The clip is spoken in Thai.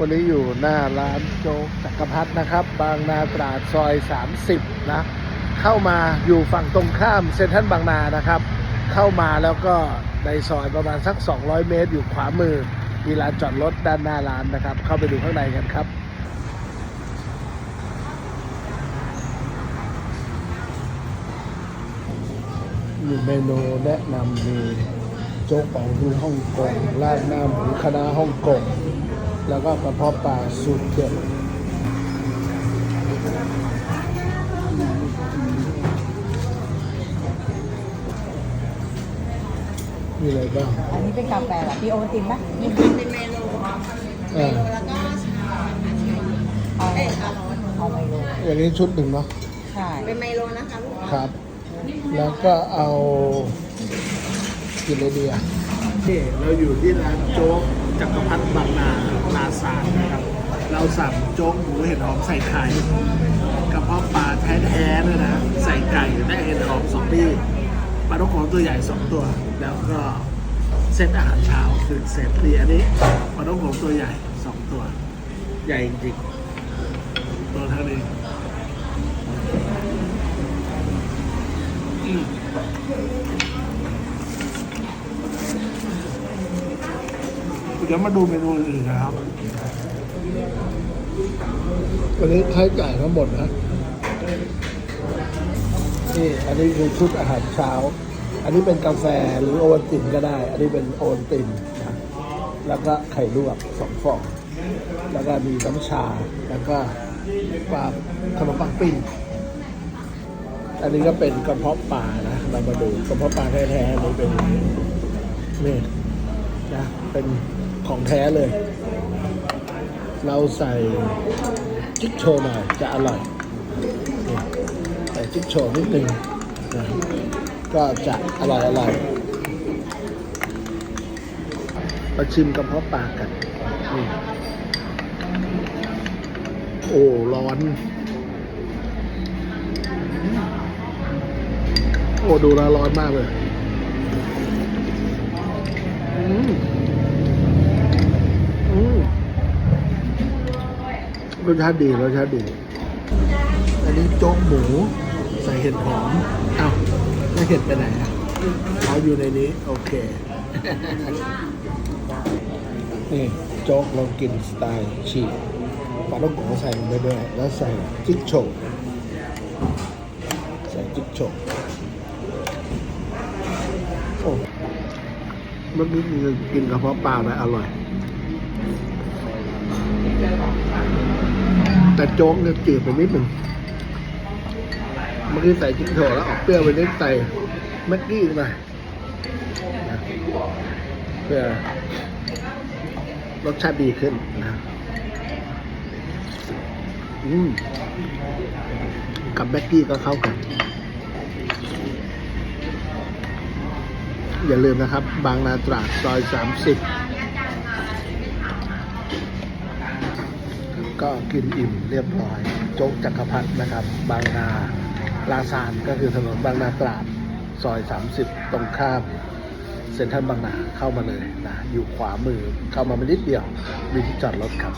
วันนี้อยู่หน้าร้านโจ๊กจักรพัฒนะครับ บางนาตราดซอย 30 นะ เข้ามาอยู่ฝั่งตรงข้ามเซ็นทรัลบางนานะครับ เข้ามาแล้วก็ในซอยประมาณสัก 200 เมตร อยู่ขวามือ มีลานจอดรถด้านหน้าร้านนะครับ เข้าไปดูข้างในกันครับมีเมนูแนะนำมีโจ๊กเป๋าฮือฮ่องกงราดหน้าหมูคณะฮ่องกง แล้วก็กระเพาะปลาสูตรเด็ดมีอะไรบ้าง อันนี้เป็นกาแฟเหรอพี่โอวัลตินไหมมีเป็นเมโลค่ะเออแล้วก็ชาชาเอาเอ้ยอาร้อนเอาไมโลอย่างนี้ชุดหนึ่งเนาะ ใช่ เป็นไมโลนะคะลูกครับ แล้วก็เอากินเลยเดียนี่เราอยู่ที่ร้านโจ๊ก จักรพรรดิบางนานาสารนะครับ เราสั่งโจ๊กหมูเห็ดหอมใส่ไข่กระเพาะปลาแท้ๆเลยนะ ใส่ไก่และเห็ดหอมสองที่ปลาท้องโขงตัวใหญ่สองตัว แล้วก็เซตอาหารเช้าคือเซตดีอันนี้ปลาท้องโขงตัวใหญ่สองตัว ใหญ่จริงๆตัวเท่านี้ เดี๋ยวมาดูเมนูอื่นนะครับ วันนี้ใช้จ่ายทั้งหมดนะ นี่อันนี้คือชุดอาหารเช้า อันนี้เป็นกาแฟหรือโอวัลตินก็ได้ อันนี้เป็นโอวัลตินนะแล้วก็ไข่ลวกสองฟอง แล้วก็มีน้ำชา แล้วก็ปลาขนมปังปิ้ง อันนี้ก็เป็นกระเพาะปลานะ เรามาดูกระเพาะปลาแท้ๆนี่เป็นอย่างนี่นะเป็น ของแท้เลย เราใส่จิ๊กโชว์หน่อยจะอร่อยใส่จิ๊กโชว์นิดนึงนะก็จะอร่อยอร่อยมาชิมกระเพาะปลากันโอ้ร้อน โอ้ ดูแลร้อนมากเลย อืมอืม รสชาติดีรสชาติดี อันนี้โจ๊กหมู ใส่เห็ดหอมเอ้าแล้วเห็ดไปไหนอะเอาอยู่ในนี้ โอเค นี่โจ๊กเรากินสไตล์ฉีกปลาต้องโกะใส่ลงไปด้วย แล้วใส่จิ๊กโฉวใส่จิ๊กโฉวโอ้เมื่อกี้กินกระเพาะปลาไปอร่อย แต่โจ๊กเนี่ยจืดไปนิดหนึ่งเมื่อกี้ใส่จิ้งโถแล้วออกเปรี้ยวไปนิดใส่แม็กกี้หน่อยนะเพื่อรสชาติดีขึ้นนะอืมกับแม็กกี้ก็เข้ากัน อย่าลืมนะครับ บางนาตราดซอย30 ก็กินอิ่มเรียบร้อย โจ๊กจักรพัฒนะครับ บางนาลาซานก็คือถนนบางนาตราดซอย 30 ตรงข้ามเซ็นทรัลบางนาเข้ามาเลยนะอยู่ขวามือเข้ามาไม่นิดเดียว มีที่จอดรถครับ